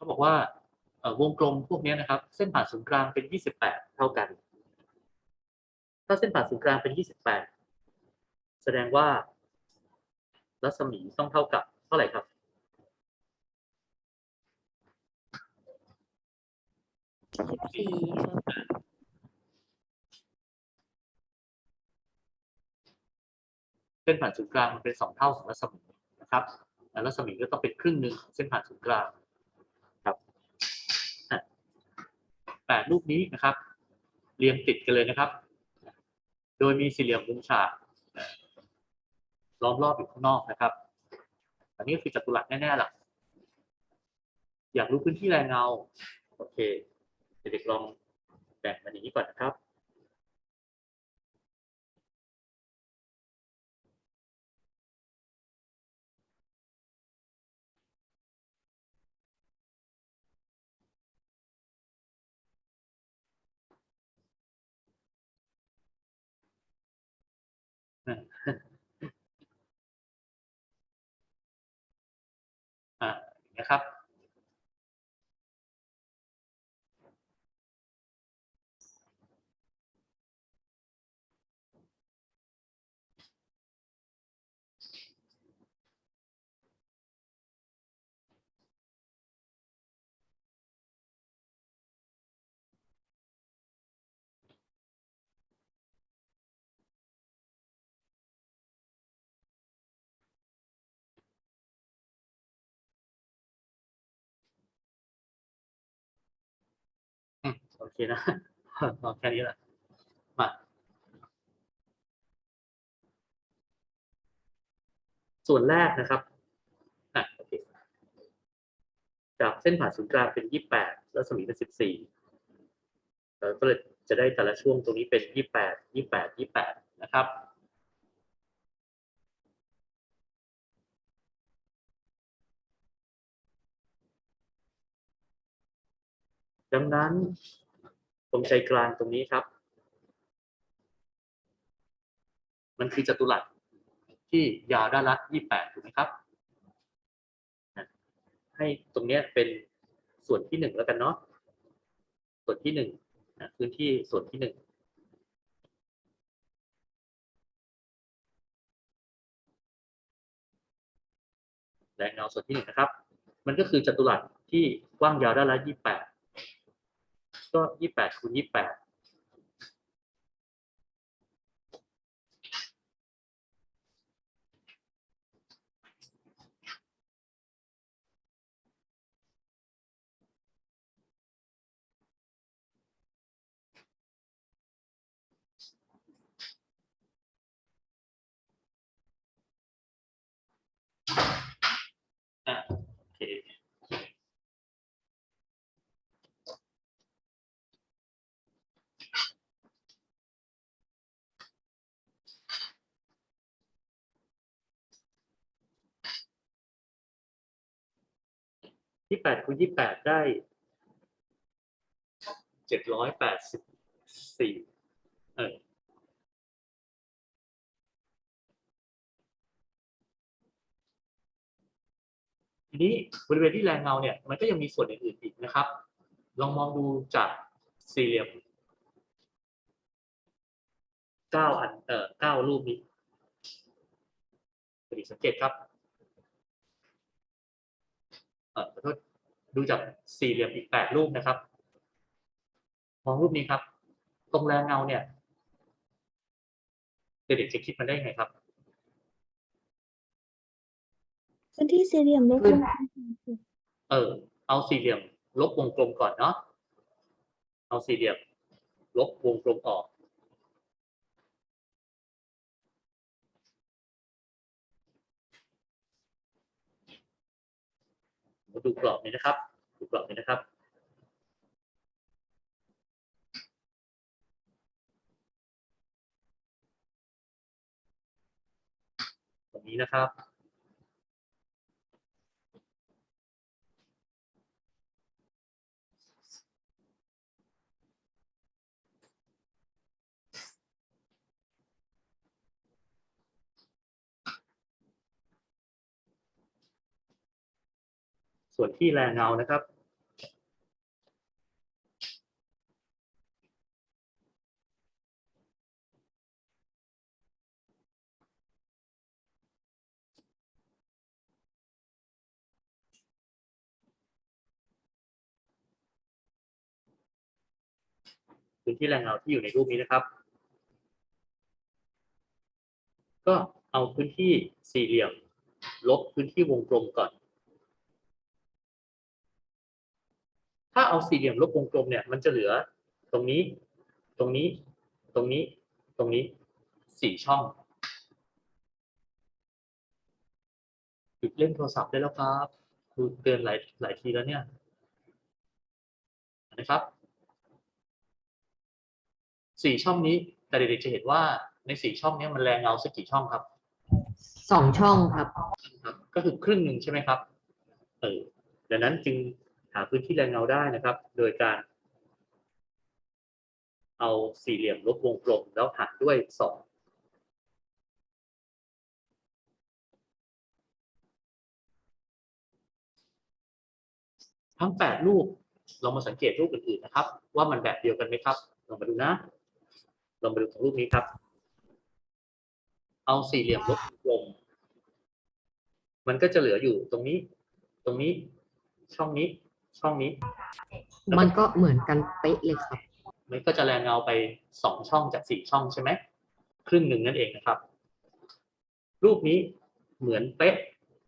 เขาบอกว่าเอ่อวงกลมพวกเนี้ยนะครับ เส้นผ่านศูนย์กลางเป็น 28 เท่ากัน ถ้าเส้นผ่านศูนย์กลางเป็น 28 แสดงว่า รัศมีต้องเท่ากับเท่าไหร่ครับสิบสี่ครับเส้นผ่านศูนย์กลางมันเป็นสองเท่าของรัศมีนะครับแล้วรัศมีก็ต้องเป็นครึ่งหนึ่งของเส้นผ่านศูนย์กลาง 8 รูปนี้นะครับ เรียงติดกันเลยนะครับ โดยมีสี่เหลี่ยมมุมฉากล้อมรอบอยู่ข้างนอกนะครับ อันนี้คือจัตุรัสแน่ๆล่ะ อยากรู้พื้นที่แรงเงา โอเค เด็กๆลองแบ่งมันอย่างนี้ก่อนนะครับ นะครับ โอเคนะเอแค่นี้แหละมาส่วนแรกนะครับอะโอเคจากเส้นผ่านศูนย์กลางเป็นยี่แปดแล้วสมีเป็นสิบสี่เราก็เลยจะได้แต่ละช่วงตรงนี้เป็นยี่แปดยี่แปดยี่แปดนะครับดังนั้น ตรงใจกลางตรงนี้ครับ มันคือจัตุรัสที่ยาวด้านละ 28 ถูกไหมครับ ให้ตรงนี้เป็นส่วนที่หนึ่งแล้วกันเนาะ ส่วนที่หนึ่งนะพื้นที่ส่วนที่หนึ่งแรงเงาส่วนที่หนึ่งนะครับ มันก็คือจัตุรัสที่กว้างยาวด้านละ 28 ก็ยี่แปดคูณปด ยี่แปดคูณยี่แปดได้เจ็ดร้อยแปดสิบสี่เออทีนี้บริเวณที่แรงเงาเนี่ยมันก็ยังมีส่วนอื่นอีกนะครับ ลองมองดูจากสี่เหลี่ยมเก้าอันเอ่อเก้ารูปนี้สังเกตครับ ขอโทษดูจากสี่เหลี่ยมอีกแปดรูปนะครับ มองรูปนี้ครับ ตรงแรงเงาเนี่ยเด็กๆจะคิดมันได้ยังไงครับพื้นที่สี่เหลี่ยมลบวงกลมเออ เอาสี่เหลี่ยม ลบวงกลมก่อนเนาะเอาสี่เหลี่ยม ลบวงกลมออก ดูกรอบนี้นะครับ ดูกรอบนี้นะครับตรงนี้นะครับ ส่วนที่แรงเงานะครับ พื้นที่แรงเงาที่อยู่ในรูปนี้นะครับ ก็เอาพื้นที่สี่เหลี่ยมลบพื้นที่วงกลมก่อน ถ้าเอาสี่เหลี่ยมลบวงกลมเนี่ยมันจะเหลือตรงนี้ ตรงนี้ ตรงนี้ ตรงนี้สี่ช่องหยุดเล่นโทรศัพท์ได้แล้วครับครูเตือนหลายหลายทีแล้วเนี่ยนะครับสี่ช่องนี้แต่เด็กๆจะเห็นว่าในสี่ช่องเนี้มันแรงเงาสักกี่ช่องครับสองช่องครับครับ ก็คือครึ่งหนึ่งใช่ไหมครับ เออดังนั้นจึง หาพื้นที่แรงเงาได้นะครับ โดยการ เอาสี่เหลี่ยมลบวงกลมแล้วหารด้วยสองทั้งแปดรูปเรามาสังเกตรูปอื่นๆนะครับ ว่ามันแบบเดียวกันไหมครับลองมาดูนะลองมาดูของรูปนี้ครับ เอาสี่เหลี่ยมลบวงกลมมันก็จะเหลืออยู่ตรงนี้ ตรงนี้ ช่องนี้ ช่องนี้ มันก็เหมือนกันเป๊ะเลยครับ มันก็จะแรงเงาไปสองช่องจากสี่ช่องใช่ไหมครึ่งหนึ่งนั่นเองนะครับ รูปนี้เหมือนเป๊ะ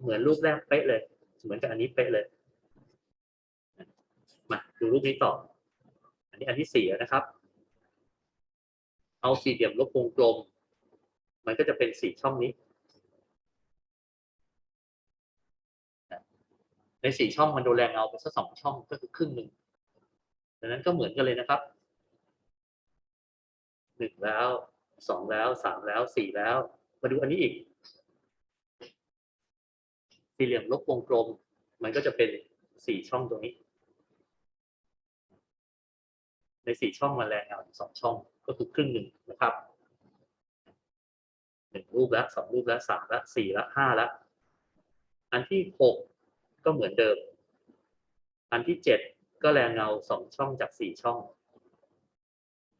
เหมือนรูปแรกเป๊ะเลย เหมือนกับอันนี้เป๊ะเลยมาดูรูปนี้ต่อ อันนี้อันที่สี่แล้วนะครับ เอาสี่เหลี่ยมลบวงกลม มันก็จะเป็นสี่ช่องนี้ ในสี่ช่องมันโดนแรงเงาไปสักสองช่องก็คือครึ่งหนึ่งดังนั้นก็เหมือนกันเลยนะครับหนึ่งแล้วสองแล้วสามแล้วสี่แล้ว มาดูอันนี้อีก สี่เหลี่ยมลบวงกลม มันก็จะเป็นสี่ช่องตรงนี้ ในสี่ช่องมันแรงเงาสองช่องก็คือครึ่งหนึ่งนะครับหนึ่งรูปแล้วสองรูปแล้วสามแล้วสี่แล้วห้าแล้วอันที่หก ก็เหมือนเดิม อันที่เจ็ดก็แรงเงาสองช่องจากสี่ช่อง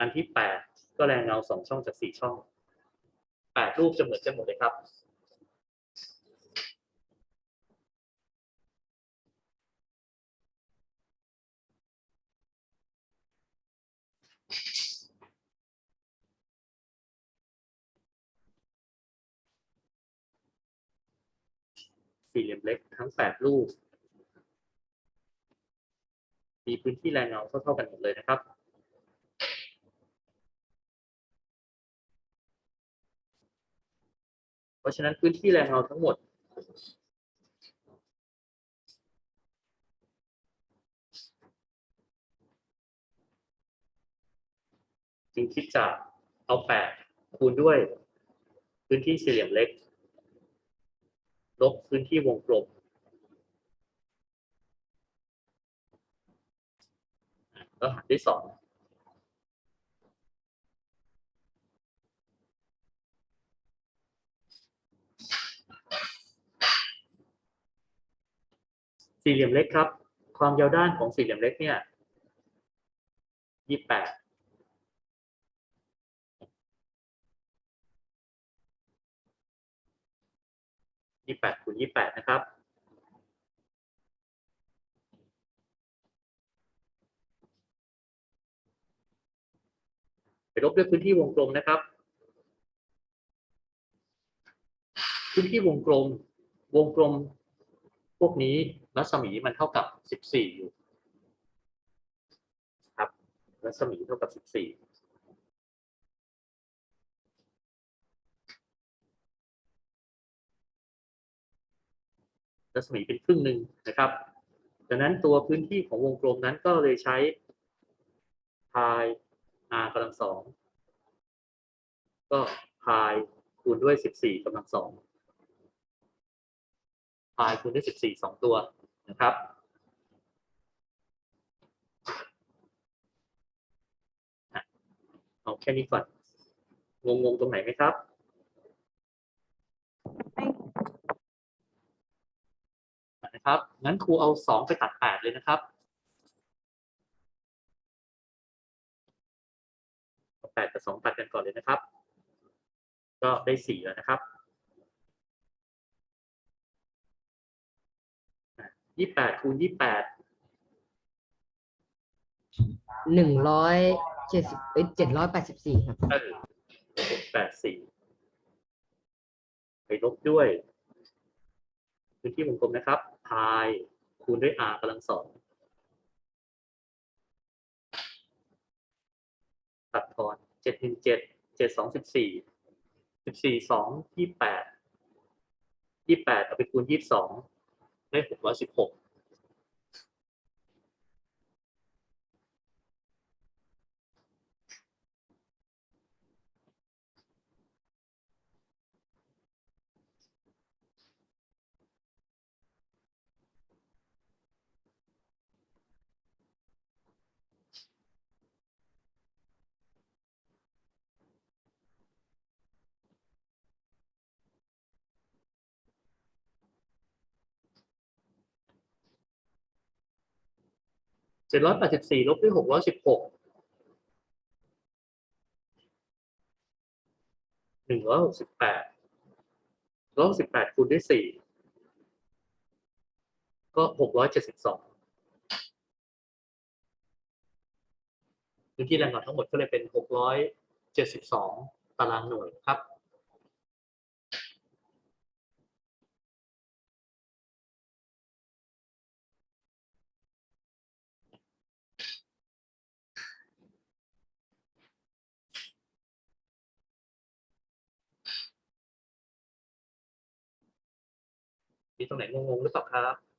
อันที่แปดก็แรงเงาสองช่องจากสี่ช่องแปดรูปจะเหมือนกันหมดเลยครับ สี่เหลี่ยมเล็กทั้งแปดรูปมีพื้นที่แรงเงาเท่าๆกันหมดเลยนะครับ เพราะฉะนั้นพื้นที่แรงเงาทั้งหมดจึงคิดจากเอาแปดคูณด้วยพื้นที่สี่เหลี่ยมเล็ก ลบพื้นที่วงกลมก็หารด้วยสองสี่เหลี่ยมเล็กครับ ความยาวด้านของสี่เหลี่ยมเล็กเนี่ยยี่แปด 28คูณ28 นะครับ ไปลบด้วยพื้นที่วงกลมนะครับ พื้นที่วงกลม วงกลม พวกนี้รัศมีมันเท่ากับ 14 อยู่ ครับ รัศมีเท่ากับ 14 รัศมีเป็นครึ่งหนึ่งนะครับดังนั้นตัวพื้นที่ของวงกลมนั้นก็เลยใช้ pi r กำลังสองก็ pi คูณด้วยสิบสี่กำลังสอง pi คูณด้วยสิบสี่สองตัวนะครับอะเอาแค่นี้ก่อน งงๆตรงไหนไหมครับ นะครับ งั้นครูเอาสองไปตัดแปดเลยนะครับเอาแปดกับสองตัดกันก่อนเลยนะครับ ก็ได้สี่แล้วนะครับยี่แปดคูณยี่แปดหนึ่งร้อยเจ็ดสิบเอ้ยเจ็ดร้อยแปดสิบสี่ครับเออแปดสี่ไปลบด้วยพื้นที่วงกลมนะครับ พายคูณด้วย r กำลังสองตัดทอนเจ็ดหนึ่งเจ็ดเจ็ดสองสิบสี่สิบสี่สองยี่แปดยี่แปดเอาไปคูณยี่สองได้หกร้อยสิบหก เจ็ดร้อยแปดสิบสี่ลบด้วยหกร้อยสิบหกหนึ่งร้อยหกสิบแปดร้อยสิบแปดคูณด้วยสี่ก็หกร้อยเจ็ดสิบสองพื้นที่แรงงานทั้งหมดก็เลยเป็นหกร้อยเจ็ดสิบสองตารางหน่วยครับ มีตรงไหนงงๆหรือเปล่าครับ